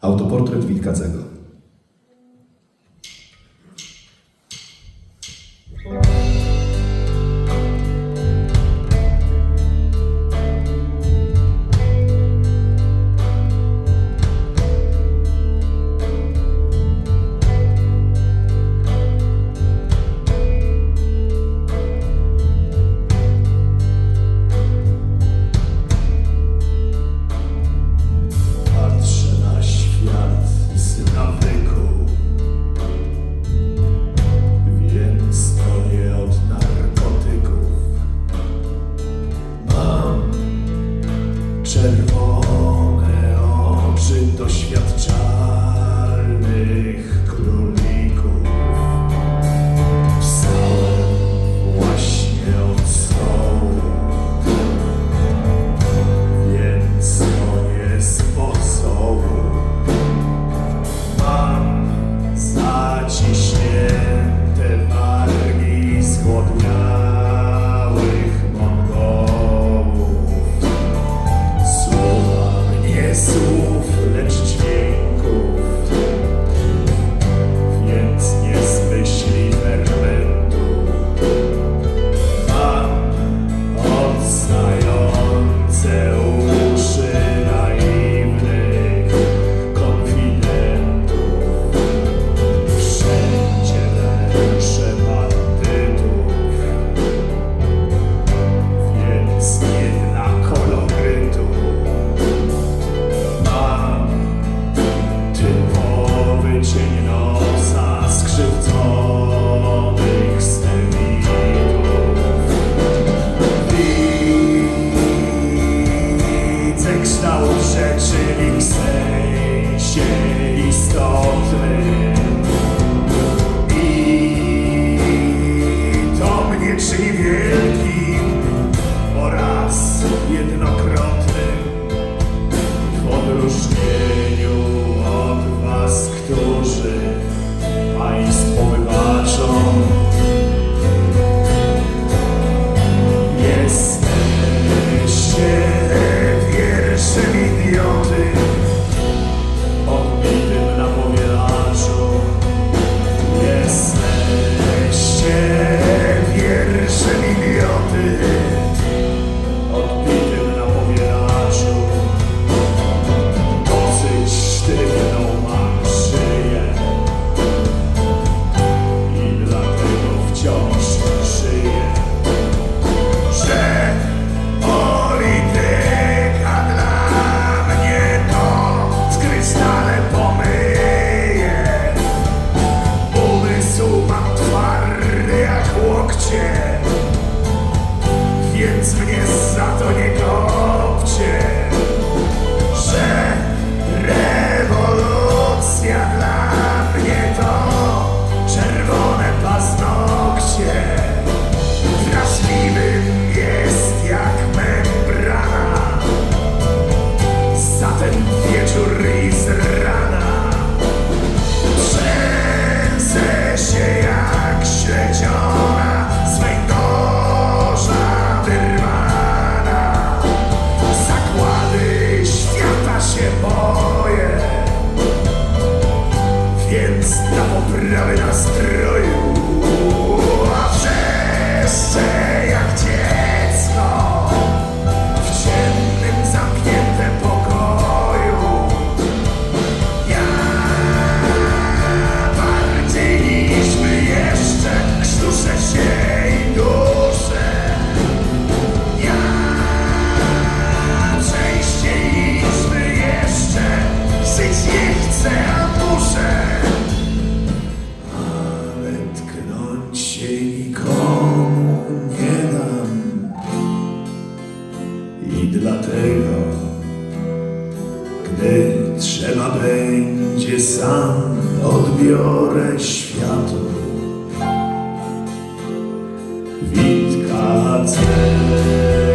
Autoportret Wilkacego. Savior. Yeah. I dlatego, gdy trzeba będzie sam, odbiorę światu. Witka cel.